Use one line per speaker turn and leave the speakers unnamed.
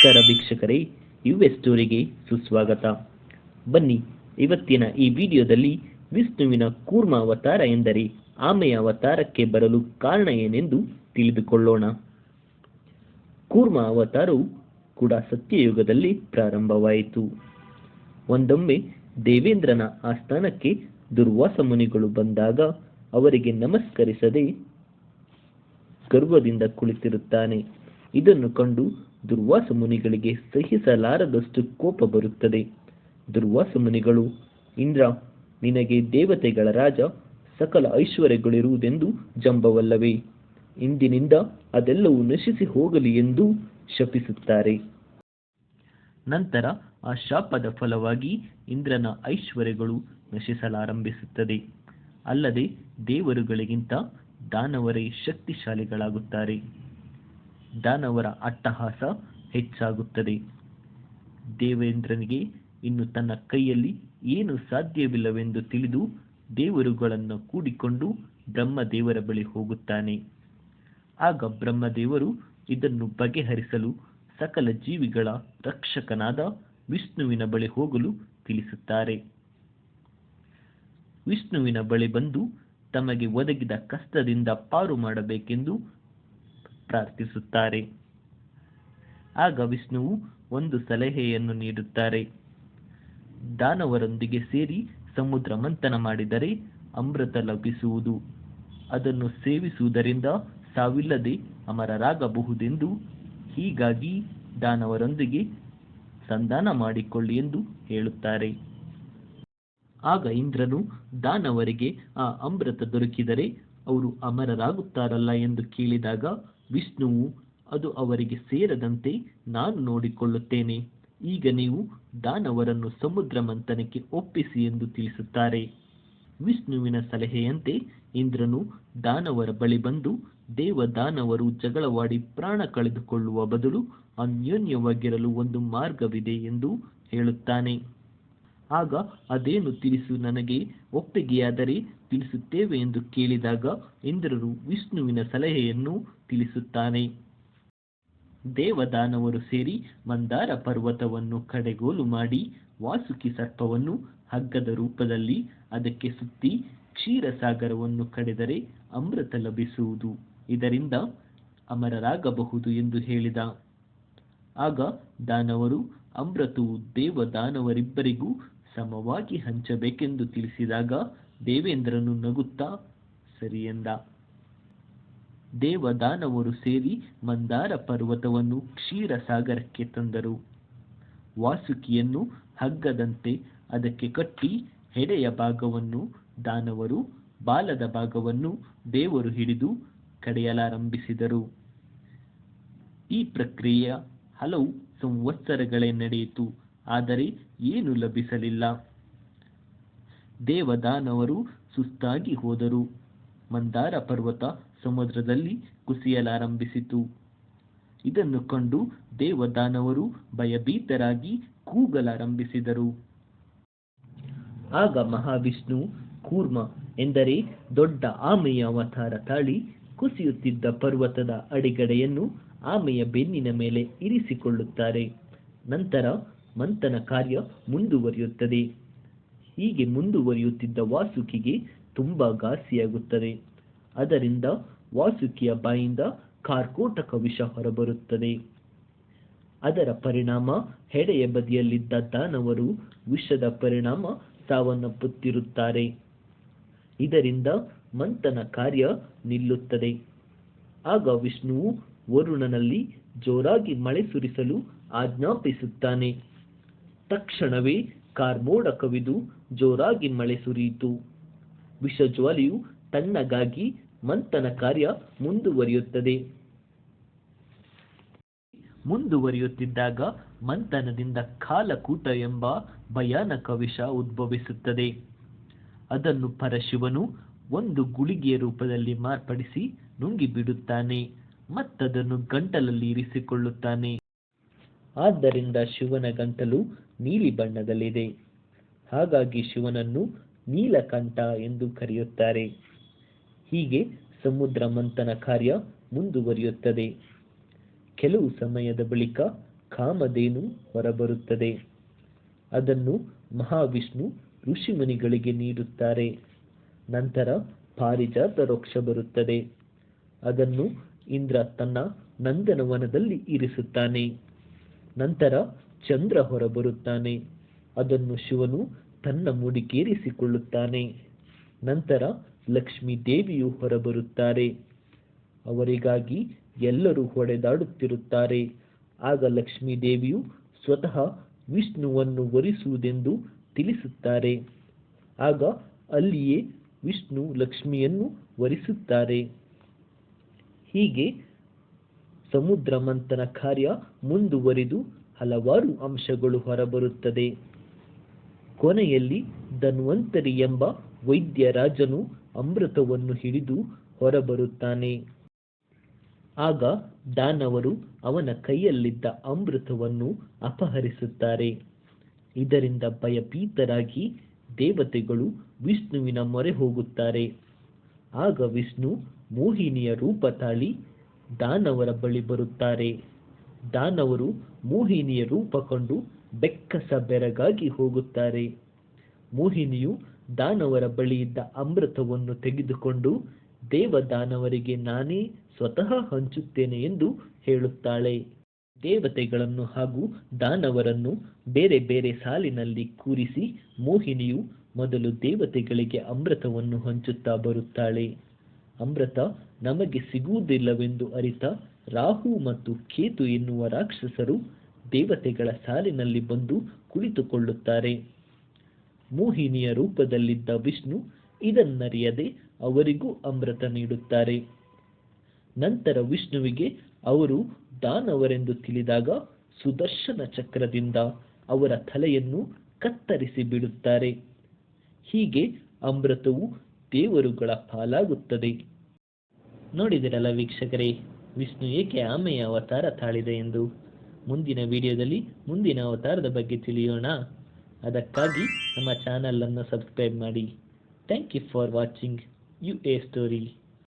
ನಮಸ್ಕಾರ ವೀಕ್ಷಕರೇ U S ಸ್ಟೋರಿಗೆ ಸುಸ್ವಾಗತ. ಬನ್ನಿ, ಇವತ್ತಿನ ಈ ವಿಡಿಯೋದಲ್ಲಿ ವಿಷ್ಣುವಿನ ಕೂರ್ಮ ಅವತಾರ ಎಂದರೆ ಆಮೆಯ ಅವತಾರಕ್ಕೆ ಬರಲು ಕಾರಣ ಏನೆಂದು ತಿಳಿದುಕೊಳ್ಳೋಣ. ಕೂರ್ಮ ಅವತಾರವು ಕೂಡ ಸತ್ಯಯುಗದಲ್ಲಿ ಪ್ರಾರಂಭವಾಯಿತು. ಒಂದೊಮ್ಮೆ ದೇವೇಂದ್ರನ ಆಸ್ಥಾನಕ್ಕೆ ದುರ್ವಾಸ ಮುನಿಗಳು ಬಂದಾಗ ಅವರಿಗೆ ನಮಸ್ಕರಿಸದೆ ಗರ್ವದಿಂದ ಕುಳಿತಿರುತ್ತಾನೆ. ಇದನ್ನು ಕಂಡು ದುರ್ವಾಸ ಮುನಿಗಳಿಗೆ ಸಹಿಸಲಾರದಷ್ಟು ಕೋಪ ಬರುತ್ತದೆ. ದುರ್ವಾಸ ಮುನಿಗಳು ಇಂದ್ರ, ನಿನಗೆ ದೇವತೆಗಳ ರಾಜ ಸಕಲ ಐಶ್ವರ್ಯಗಳಿರುವುದೆಂದು ಜಂಬವಲ್ಲವೇ? ಇಂದಿನಿಂದ ಅದೆಲ್ಲವೂ ನಶಿಸಿ ಹೋಗಲಿ ಎಂದು ಶಪಿಸುತ್ತಾರೆ. ನಂತರ ಆ ಶಾಪದ ಫಲವಾಗಿ ಇಂದ್ರನ ಐಶ್ವರ್ಯಗಳು ನಶಿಸಲಾರಂಭಿಸುತ್ತದೆ. ಅಲ್ಲದೆ ದೇವರುಗಳಿಗಿಂತ ದಾನವರೇ ಶಕ್ತಿಶಾಲಿಗಳಾಗುತ್ತಾರೆ. ದಾನವರ ಅಟ್ಟಹಾಸ ಹೆಚ್ಚಾಗುತ್ತದೆ. ದೇವೇಂದ್ರನಿಗೆ ಇನ್ನು ತನ್ನ ಕೈಯಲ್ಲಿ ಏನು ಸಾಧ್ಯವಿಲ್ಲವೆಂದು ತಿಳಿದು ದೇವರುಗಳನ್ನು ಕೂಡಿಕೊಂಡು ಬ್ರಹ್ಮದೇವರ ಬಳಿ ಹೋಗುತ್ತಾನೆ. ಆಗ ಬ್ರಹ್ಮದೇವರು ಇದನ್ನು ಬಗೆಹರಿಸಲು ಸಕಲ ಜೀವಿಗಳ ರಕ್ಷಕನಾದ ವಿಷ್ಣುವಿನ ಬಳಿ ಹೋಗಲು ತಿಳಿಸುತ್ತಾರೆ. ವಿಷ್ಣುವಿನ ಬಳಿ ಬಂದು ತಮಗೆ ಒದಗಿದ ಕಷ್ಟದಿಂದ ಪಾರು ಮಾಡಬೇಕೆಂದು ಪ್ರಾರ್ಥಿಸುತ್ತಾರೆ. ಆಗ ವಿಷ್ಣುವು ಒಂದು ಸಲಹೆಯನ್ನು ನೀಡುತ್ತಾರೆ. ದಾನವರೊಂದಿಗೆ ಸೇರಿ ಸಮುದ್ರ ಮಂಥನ ಮಾಡಿದರೆ ಅಮೃತ ಲಭಿಸುವುದು. ಅದನ್ನು ಸೇವಿಸುವುದರಿಂದ ಸಾವಿಲ್ಲದೆ ಅಮರರಾಗಬಹುದೆಂದು ಹೀಗಾಗಿ ದಾನವರೊಂದಿಗೆ ಸಂಧಾನ ಮಾಡಿಕೊಳ್ಳಿ ಎಂದು ಹೇಳುತ್ತಾರೆ. ಆಗ ಇಂದ್ರನು ದಾನವರಿಗೆ ಆ ಅಮೃತ ದೊರಕಿದರೆ ಅವರು ಅಮರರಾಗುತ್ತಾರಲ್ಲ ಎಂದು ಕೇಳಿದಾಗ ವಿಷ್ಣುವು ಅದು ಅವರಿಗೆ ಸೇರದಂತೆ ನಾನು ನೋಡಿಕೊಳ್ಳುತ್ತೇನೆ. ಈಗ ನೀವು ದಾನವರನ್ನು ಸಮುದ್ರ ಮಂಥನಕ್ಕೆ ಒಪ್ಪಿಸಿ ಎಂದು ತಿಳಿಸುತ್ತಾರೆ. ವಿಷ್ಣುವಿನ ಸಲಹೆಯಂತೆ ಇಂದ್ರನು ದಾನವರ ಬಳಿ ಬಂದು ದೇವ ದಾನವರು ಜಗಳವಾಡಿ ಪ್ರಾಣ ಕಳೆದುಕೊಳ್ಳುವ ಬದಲು ಅನ್ಯೋನ್ಯವಾಗಿರಲು ಒಂದು ಮಾರ್ಗವಿದೆ ಎಂದು ಹೇಳುತ್ತಾನೆ. ಆಗ ಅದೇನು ತಿಳಿಸು ನನಗೆ? ಒಪ್ಪಿಗೆಯಾದರೆ ತಿಳಿಸುತ್ತೇವೆ ಎಂದು ಕೇಳಿದಾಗ ಇಂದ್ರರು ವಿಷ್ಣುವಿನ ಸಲಹೆಯನ್ನು ತಿಳಿಸುತ್ತಾನೆ. ದೇವದಾನವರು ಸೇರಿ ಮಂದಾರ ಪರ್ವತವನ್ನು ಕಡೆಗೋಲು ಮಾಡಿ ವಾಸುಕಿ ಸರ್ಪವನ್ನು ಹಗ್ಗದ ರೂಪದಲ್ಲಿ ಅದಕ್ಕೆ ಸುತ್ತಿ ಕ್ಷೀರಸಾಗರವನ್ನು ಕಡೆದರೆ ಅಮೃತ ಲಭಿಸುವುದು. ಇದರಿಂದ ಅಮರರಾಗಬಹುದು ಎಂದು ಹೇಳಿದ. ಆಗ ದಾನವರು, ಅಮೃತವು ದೇವದಾನವರಿಬ್ಬರಿಗೂ ಸಮವಾಗಿ ಹಂಚಬೇಕೆಂದು ತಿಳಿಸಿದಾಗ ದೇವೇಂದ್ರನು ನಗುತ್ತಾ, ಸರಿ ಎಂದ. ದೇವದಾನವರು ಸೇರಿ ಮಂದಾರ ಪರ್ವತವನ್ನು ಕ್ಷೀರಸಾಗರಕ್ಕೆ ತಂದರು. ವಾಸುಕಿಯನ್ನು ಹಗ್ಗದಂತೆ ಅದಕ್ಕೆ ಕಟ್ಟಿ ಹೆಡೆಯ ಭಾಗವನ್ನು ದಾನವರು ಬಾಲದ ಭಾಗವನ್ನು ದೇವರು ಹಿಡಿದು ಕಡೆಯಲಾರಂಭಿಸಿದರು. ಈ ಪ್ರಕ್ರಿಯೆಯ ಹಲವು ಸಂವತ್ಸರಗಳೇ ನಡೆಯಿತು. ಆದರೆ ಏನು ಲಭಿಸಲಿಲ್ಲ. ದೇವದಾನವರು ಸುಸ್ತಾಗಿ ಹೋದರು. ಮಂದಾರ ಪರ್ವತ ಸಮುದ್ರದಲ್ಲಿ ಕುಸಿಯಲಾರಂಭಿಸಿತು. ಇದನ್ನು ಕಂಡು ದೇವದಾನವರು ಭಯಭೀತರಾಗಿ ಕೂಗಲಾರಂಭಿಸಿದರು. ಆಗ ಮಹಾವಿಷ್ಣು, ಕೂರ್ಮ ಎಂದರೆ ದೊಡ್ಡ ಆಮೆಯ ಅವತಾರ ತಾಳಿ ಕುಸಿಯುತ್ತಿದ್ದ ಪರ್ವತದ ಅಡಿಗಡೆಯನ್ನು ಆಮೆಯ ಬೆನ್ನಿನ ಮೇಲೆ ಇರಿಸಿಕೊಳ್ಳುತ್ತಾರೆ. ನಂತರ ಮಂಥನ ಕಾರ್ಯ ಮುಂದುವರಿಯುತ್ತದೆ. ಹೀಗೆ ಮುಂದುವರಿಯುತ್ತಿದ್ದ ವಾಸುಕಿಗೆ ತುಂಬ ಘಾಸಿಯಾಗುತ್ತದೆ. ಅದರಿಂದ ವಾಸುಕಿಯ ಬಾಯಿಂದ ಕಾರ್ಕೋಟಕ ವಿಷ ಹೊರಬರುತ್ತದೆ. ಅದರ ಪರಿಣಾಮ ಹೆಡೆಯ ಬದಿಯಲ್ಲಿದ್ದ ದಾನವರು ವಿಷದ ಪರಿಣಾಮ ಸಾವನ್ನಪ್ಪುತ್ತಿರುತ್ತಾರೆ. ಇದರಿಂದ ಮಂಥನ ಕಾರ್ಯ ನಿಲ್ಲುತ್ತದೆ. ಆಗ ವಿಷ್ಣುವು ವರುಣನಲ್ಲಿ ಜೋರಾಗಿ ಮಳೆ ಸುರಿಸಲು ಆಜ್ಞಾಪಿಸುತ್ತಾನೆ. ತಕ್ಷಣವೇ ಕಾರ್ಮೋಡ ಕವಿದು ಜೋರಾಗಿ ಮಳೆ ಸುರಿಯಿತು. ವಿಷಜ್ವಾಲೆಯು ತಣ್ಣಗಾಗಿ ಮಂಥನ ಕಾರ್ಯ ಮುಂದುವರಿಯುತ್ತದೆ. ಮುಂದುವರಿಯುತ್ತಿದ್ದಾಗ ಮಂಥನದಿಂದ ಕಾಲಕೂಟ ಎಂಬ ಭಯಾನಕ ವಿಷ ಉದ್ಭವಿಸುತ್ತದೆ. ಅದನ್ನು ಪರಶಿವನು ಒಂದು ಗುಳಿಗೆಯ ರೂಪದಲ್ಲಿ ಮಾರ್ಪಡಿಸಿ ನುಂಗಿಬಿಡುತ್ತಾನೆ, ಮತ್ತದನ್ನು ಗಂಟಲಲ್ಲಿ ಇರಿಸಿಕೊಳ್ಳುತ್ತಾನೆ. ಆದ್ದರಿಂದ ಶಿವನ ಗಂಟಲು ನೀಲಿ ಬಣ್ಣದಲ್ಲಿದೆ. ಹಾಗಾಗಿ ಶಿವನನ್ನು ನೀಲಕಂಠ ಎಂದು ಕರೆಯುತ್ತಾರೆ. ಹೀಗೆ ಸಮುದ್ರ ಮಂಥನ ಕಾರ್ಯ ಮುಂದುವರಿಯುತ್ತದೆ. ಕೆಲವು ಸಮಯದ ಬಳಿಕ ಕಾಮಧೇನು ಹೊರಬರುತ್ತದೆ. ಅದನ್ನು ಮಹಾವಿಷ್ಣು ಋಷಿಮುನಿಗಳಿಗೆ ನೀಡುತ್ತಾರೆ. ನಂತರ ಪಾರಿಜಾತ ವೃಕ್ಷ ಬರುತ್ತದೆ. ಅದನ್ನು ಇಂದ್ರ ತನ್ನ ನಂದನವನದಲ್ಲಿ ಇರಿಸುತ್ತಾನೆ. ನಂತರ ಚಂದ್ರ ಹೊರಬರುತ್ತಾನೆ. ಅದನ್ನು ಶಿವನು ತನ್ನ ಮುಡಿಗೇರಿಸಿಕೊಳ್ಳುತ್ತಾನೆ. ನಂತರ ಲಕ್ಷ್ಮೀ ದೇವಿಯು ಹೊರಬರುತ್ತಾರೆ. ಅವರಿಗಾಗಿ ಎಲ್ಲರೂ ಹೊಡೆದಾಡುತ್ತಿರುತ್ತಾರೆ. ಆಗ ಲಕ್ಷ್ಮೀ ದೇವಿಯು ಸ್ವತಃ ವಿಷ್ಣುವನ್ನು ವರಿಸುವುದೆಂದು ತಿಳಿಸುತ್ತಾರೆ. ಆಗ ಅಲ್ಲಿಯೇ ವಿಷ್ಣು ಲಕ್ಷ್ಮಿಯನ್ನು ವರಿಸುತ್ತಾರೆ. ಹೀಗೆ ಸಮುದ್ರ ಮಂಥನ ಕಾರ್ಯ ಮುಂದುವರಿದು ಹಲವಾರು ಅಂಶಗಳು ಹೊರಬರುತ್ತದೆ. ಕೊನೆಯಲ್ಲಿ ಧನ್ವಂತರಿ ಎಂಬ ವೈದ್ಯ ರಾಜನು ಅಮೃತವನ್ನು ಹಿಡಿದು ಹೊರಬರುತ್ತಾನೆ. ಆಗ ದಾನವರು ಅವನ ಕೈಯಲ್ಲಿದ್ದ ಅಮೃತವನ್ನು ಅಪಹರಿಸುತ್ತಾರೆ. ಇದರಿಂದ ಭಯಭೀತರಾಗಿ ದೇವತೆಗಳು ವಿಷ್ಣುವಿನ ಮೊರೆ ಹೋಗುತ್ತಾರೆ. ಆಗ ವಿಷ್ಣು ಮೋಹಿನಿಯ ರೂಪ ತಾಳಿ ದಾನವರ ಬಳಿ ಬರುತ್ತಾರೆ. ದಾನವರು ಮೋಹಿನಿಯ ರೂಪ ಕಂಡು ಬೆಕ್ಕಸ ಬೆರಗಾಗಿ ಹೋಗುತ್ತಾರೆ. ಮೋಹಿನಿಯು ದಾನವರ ಬಳಿಯಿದ್ದ ಅಮೃತವನ್ನು ತೆಗೆದುಕೊಂಡು, ದೇವದಾನವರಿಗೆ ನಾನೇ ಸ್ವತಃ ಹಂಚುತ್ತೇನೆ ಎಂದು ಹೇಳುತ್ತಾಳೆ. ದೇವತೆಗಳನ್ನು ಹಾಗೂ ದಾನವರನ್ನು ಬೇರೆ ಬೇರೆ ಸಾಲಿನಲ್ಲಿ ಕೂರಿಸಿ ಮೋಹಿನಿಯು ಮೊದಲು ದೇವತೆಗಳಿಗೆ ಅಮೃತವನ್ನು ಹಂಚುತ್ತಾ ಬರುತ್ತಾಳೆ. ಅಮೃತ ನಮಗೆ ಸಿಗುವುದಿಲ್ಲವೆಂದು ಅರಿತ ರಾಹು ಮತ್ತು ಕೇತು ಎನ್ನುವ ರಾಕ್ಷಸರು ದೇವತೆಗಳ ಸಾಲಿನಲ್ಲಿ ಬಂದು ಕುಳಿತುಕೊಳ್ಳುತ್ತಾರೆ. ಮೋಹಿನಿಯ ರೂಪದಲ್ಲಿದ್ದ ವಿಷ್ಣು ಇದನ್ನರಿಯದೆ ಅವರಿಗೂ ಅಮೃತ ನೀಡುತ್ತಾರೆ. ನಂತರ ವಿಷ್ಣುವಿಗೆ ಅವರು ದಾನವರೆಂದು ತಿಳಿದಾಗ ಸುದರ್ಶನ ಚಕ್ರದಿಂದ ಅವರ ತಲೆಯನ್ನು ಕತ್ತರಿಸಿ ಬಿಡುತ್ತಾರೆ. ಹೀಗೆ ಅಮೃತವು ದೇವರುಗಳ ಪಾಲಾಗುತ್ತದೆ. ನೋಡಿದಿರಲ್ಲ ವೀಕ್ಷಕರೇ ವಿಷ್ಣು ಏಕೆ ಆಮೆಯ ಅವತಾರ ತಾಳಿದೆ ಎಂದು? ಮುಂದಿನ ವಿಡಿಯೋದಲ್ಲಿ ಮುಂದಿನ ಅವತಾರದ ಬಗ್ಗೆ ತಿಳಿಯೋಣ. ಅದಕ್ಕಾಗಿ ನಮ್ಮ ಚಾನಲನ್ನು ಸಬ್ಸ್ಕ್ರೈಬ್ ಮಾಡಿ. Thank you for watching. U A story.